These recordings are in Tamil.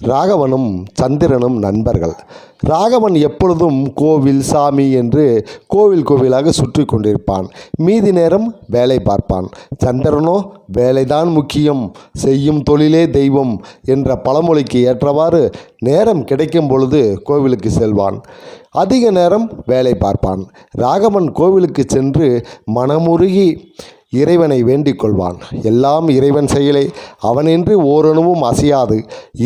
ராகவனும் சந்திரனும் நண்பர்கள். ராகவன் எப்பொழுதும் கோவில் சாமி என்று கோவில் கோவிலாக சுற்றி கொண்டிருப்பான். மீதி நேரம் வேலை பார்ப்பான். சந்திரனோ வேலைதான் முக்கியம் செய்யும் தொழிலே தெய்வம் என்ற பழமொழிக்கு ஏற்றவாறு நேரம் கிடைக்கும் பொழுது கோவிலுக்கு செல்வான். அதிக நேரம் வேலை பார்ப்பான். ராகவன் கோவிலுக்கு சென்று மனமுருகி இறைவனை வேண்டிக் கொள்வான் எல்லாம் இறைவன் செயலே. அவனின்றி ஓரணுவும் அசையாது.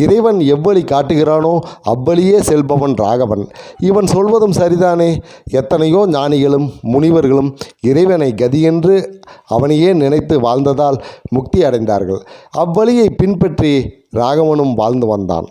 இறைவன் எவ்வழி காட்டுகிறானோ அவ்வழியே செல்பவன் ராகவன். இவன் சொல்வதும் சரிதானே? எத்தனையோ ஞானிகளும் முனிவர்களும் இறைவனை கதியென்று அவனையே நினைத்து வாழ்ந்ததால் முக்தி அடைந்தார்கள். அவ்வழியை பின்பற்றி ராகவனும் வாழ்ந்து வந்தான்.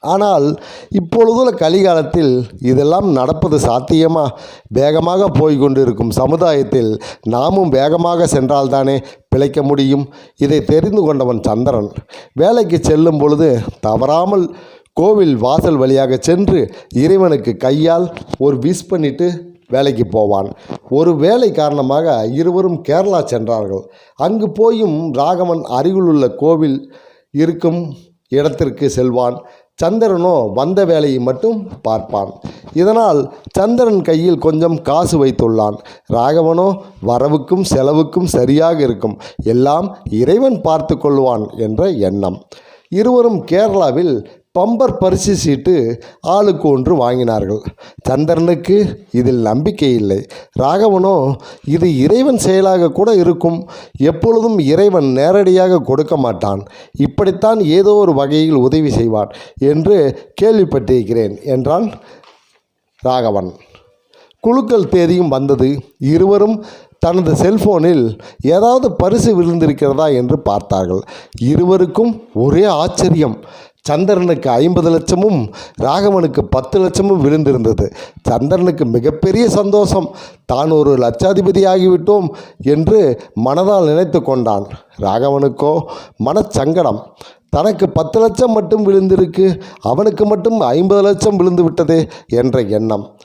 ஆனால் இப்பொழுதுள்ள கலிகாலத்தில் இதெல்லாம் நடப்பது சாத்தியமா? வேகமாக போய்கொண்டிருக்கும் சமுதாயத்தில் நாமும் வேகமாக சென்றால்தானே பிழைக்க முடியும்? இதை தெரிந்து கொண்டவன் சந்திரன். வேலைக்கு செல்லும் பொழுது தவறாமல் கோவில் வாசல் வழியாக சென்று இறைவனுக்கு கையால் ஒரு விஷ் பண்ணிட்டு வேலைக்கு போவான். ஒரு வேலை காரணமாக இருவரும் கேரளா சென்றார்கள். அங்கு போயும் ராகவன் அருகிலுள்ள கோவில் இருக்கும் இடத்திற்கு செல்வான். சந்திரனோ வந்த வேலையை மட்டும் பார்ப்பான். இதனால் சந்திரன் கையில் கொஞ்சம் காசு வைத்துள்ளான். ராகவனோ வரவுக்கும் செலவுக்கும் சரியாக இருக்கும். எல்லாம் இறைவன் பார்த்து கொள்வான் என்ற எண்ணம். இருவரும் கேரளாவில் பம்பர் பரிசு சீட்டு ஆளுக்கு ஒன்று வாங்கினார்கள். சந்திரனுக்கு இதில் நம்பிக்கை இல்லை. ராகவனோ இது இறைவன் செயலாக கூட இருக்கும். எப்பொழுதும் இறைவன் நேரடியாக கொடுக்க மாட்டான். இப்படித்தான் ஏதோ ஒரு வகையில் உதவி செய்வான் என்று கேள்விப்பட்டிருக்கிறேன் என்றான் ராகவன். குழுக்கள் தேதியும் வந்தது. இருவரும் தனது செல்போனில் ஏதாவது பரிசு விழுந்திருக்கிறதா என்று பார்த்தார்கள். இருவருக்கும் ஒரே ஆச்சரியம். சந்திரனுக்கு ஐம்பது லட்சமும் ராகவனுக்கு பத்து லட்சமும் விழுந்திருந்தது. சந்திரனுக்கு மிகப்பெரிய சந்தோஷம். தான் ஒரு லட்சாதிபதி ஆகிவிட்டோம் என்று மனதால் நினைத்து கொண்டான். ராகவனுக்கோ? மனச்சங்கடம். தனக்கு பத்து லட்சம் மட்டும் விழுந்திருக்கு. அவனுக்கு மட்டும் ஐம்பது லட்சம் விழுந்து விட்டதே என்ற எண்ணம்.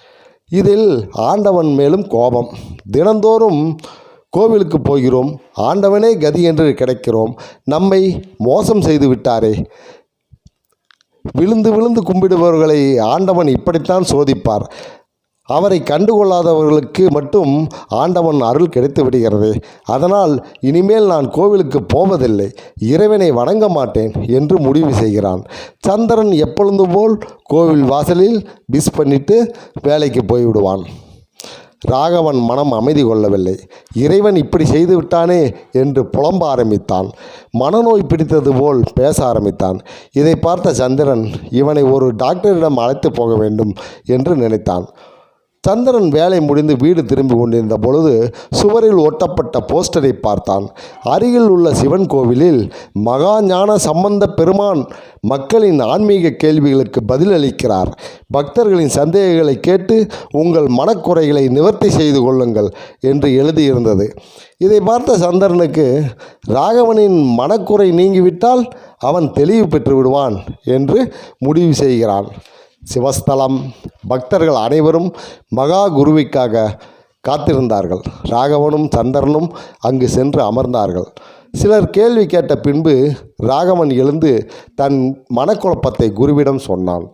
இதில் ஆண்டவன் மேலும் கோபம். தினந்தோறும் கோவிலுக்கு போகிறோம். ஆண்டவனே கதி என்று கிடைக்கிறோம். நம்மை மோசம் செய்து விட்டாரே. விழுந்து விழுந்து கும்பிடுபவர்களை ஆண்டவன் இப்படித்தான் சோதிப்பார். அவரை கண்டுகொள்ளாதவர்களுக்கு மட்டும் ஆண்டவன் அருள் கிடைத்து விடுகிறது. அதனால் இனிமேல் நான் கோவிலுக்கு போவதில்லை. இறைவனை வணங்க மாட்டேன் என்று முடிவு செய்கிறான். சந்திரன் எப்பொழுது போல் கோவில் வாசலில் மிஸ் பண்ணிட்டு வேலைக்கு போய்விடுவான். ராகவன் மனம் அமைதி கொள்ளவில்லை. இறைவன் இப்படி செய்து விட்டானே என்று புலம்ப ஆரம்பித்தான். மனநோய் பிடித்தது போல் பேச ஆரம்பித்தான். இதை பார்த்த சந்திரன் இவனை ஒரு டாக்டரிடம் அழைத்து போக வேண்டும் என்று நினைத்தான். சந்திரன் வேலை முடிந்து வீடு திரும்பி கொண்டிருந்த பொழுது சுவரில் ஒட்டப்பட்ட போஸ்டரை பார்த்தான். அருகில் உள்ள சிவன் கோவிலில் மகா ஞான சம்பந்த பெருமான் மக்களின் ஆன்மீக கேள்விகளுக்கு பதிலளிக்கிறார். பக்தர்களின் சந்தேகங்களை கேட்டு உங்கள் மனக்குறைகளை நிவர்த்தி செய்து கொள்ளுங்கள் என்று எழுதியிருந்தது. இதை பார்த்த சந்திரனுக்கு ராகவனின் மனக்குறை நீங்கிவிட்டால் அவன் தெளிவு பெற்று விடுவான் என்று முடிவு செய்கிறான். சிவஸ்தலம். பக்தர்கள் அனைவரும் மகா குருவிக்காக காத்திருந்தார்கள். ராகவனும் சந்திரனும் அங்கு சென்று அமர்ந்தார்கள். சிலர் கேள்வி கேட்ட பின்பு ராகவன் எழுந்து தன் மனக்குழப்பத்தை குருவிடம் சொன்னான்.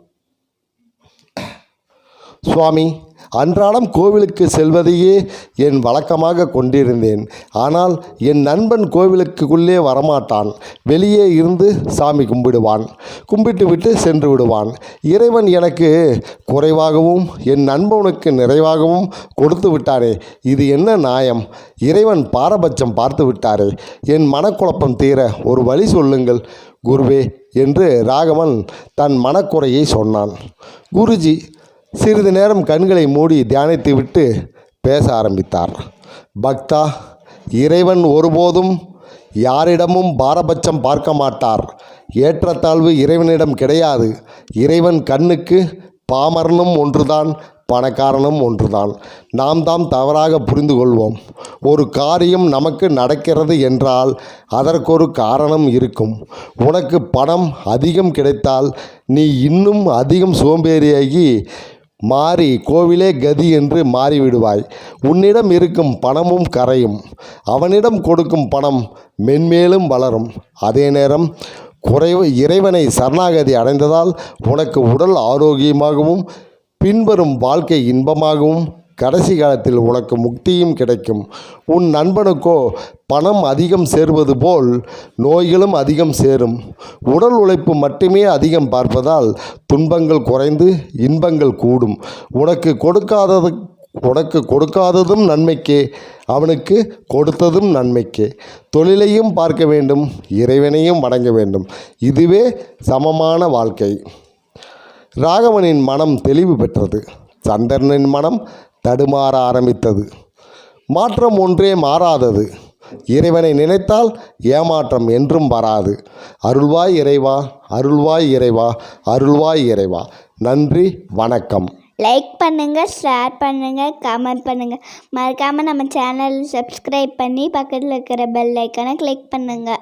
சுவாமி அன்றாடம் கோவிலுக்கு செல்வதையே என் வழக்கமாக கொண்டிருந்தேன். ஆனால் என் நண்பன் கோவிலுக்குள்ளே வரமாட்டான். வெளியே இருந்து சாமி கும்பிடுவான். கும்பிட்டு விட்டு சென்று விடுவான். இறைவன் எனக்கு குறைவாகவும் என் நண்பனுக்கு நிறைவாகவும் கொடுத்து விட்டாரே. இது என்ன நியாயம்? இறைவன் பாரபட்சம் பார்த்து விட்டாரே. என் மனக்குழப்பம் தீர ஒரு வழி சொல்லுங்கள். குருவே என்று ராகவன் தன் மனக்குறையை சொன்னான். குருஜி சிறிது நேரம் கண்களை மூடி தியானித்து விட்டு பேச ஆரம்பித்தார். பக்தா இறைவன் ஒருபோதும் யாரிடமும் பாரபட்சம் பார்க்க மாட்டார். ஏற்றத்தாழ்வு இறைவனிடம் கிடையாது. இறைவன் கண்ணுக்கு பாமரனும் ஒன்றுதான் பணக்காரனும் ஒன்றுதான். நாம் தாம் தவறாக புரிந்து கொள்வோம். ஒரு காரியம் நமக்கு நடக்கிறது என்றால் அதற்கொரு காரணம் இருக்கும். உனக்கு பணம் அதிகம் கிடைத்தால் நீ இன்னும் அதிகம் சோம்பேறியாகி மாறி கோவிலே கதி என்று மாறிவிடுவாய். உன்னிடம் இருக்கும் பணமும் கரையும். அவனிடம் கொடுக்கும் பணம் மென்மேலும் வளரும். அதே நேரம் குறைவு இறைவனை சரணாகதி அடைந்ததால் உனக்கு உடல் ஆரோக்கியமாகவும் பின்வரும் வாழ்க்கை இன்பமாகவும் கடைசி காலத்தில் உனக்கு முக்தியும் கிடைக்கும். உன் நண்பனுக்கோ பணம் அதிகம் சேர்வது போல் நோய்களும் அதிகம் சேரும். உடல் உழைப்பு மட்டுமே அதிகம் பார்ப்பதால் துன்பங்கள் குறைந்து இன்பங்கள் கூடும். உனக்கு கொடுக்காதது உனக்கு கொடுக்காததும் நன்மைக்கே. அவனுக்கு கொடுத்ததும் நன்மைக்கே. தொழிலையும் பார்க்க வேண்டும் இறைவனையும் வணங்க வேண்டும். இதுவே சமமான வாழ்க்கை. ராகவனின் மனம் தெளிவு பெற்றது. சந்திரனின் மனம் தடுமாற ஆரம்பித்தது. மாற்றம் ஒன்றே மாறாதது. இறைவனை நினைத்தால் ஏமாற்றம் என்றும் வராது. அருள்வாய் இறைவா அருள்வாய் இறைவா அருள்வாய் இறைவா. நன்றி வணக்கம். லைக் பண்ணுங்கள் ஷேர் பண்ணுங்கள் கமெண்ட் பண்ணுங்கள் மறக்காமல் நம்ம சேனல் சப்ஸ்கிரைப் பண்ணி பக்கத்தில் இருக்கிற பெல் ஐக்கனை கிளிக் பண்ணுங்கள்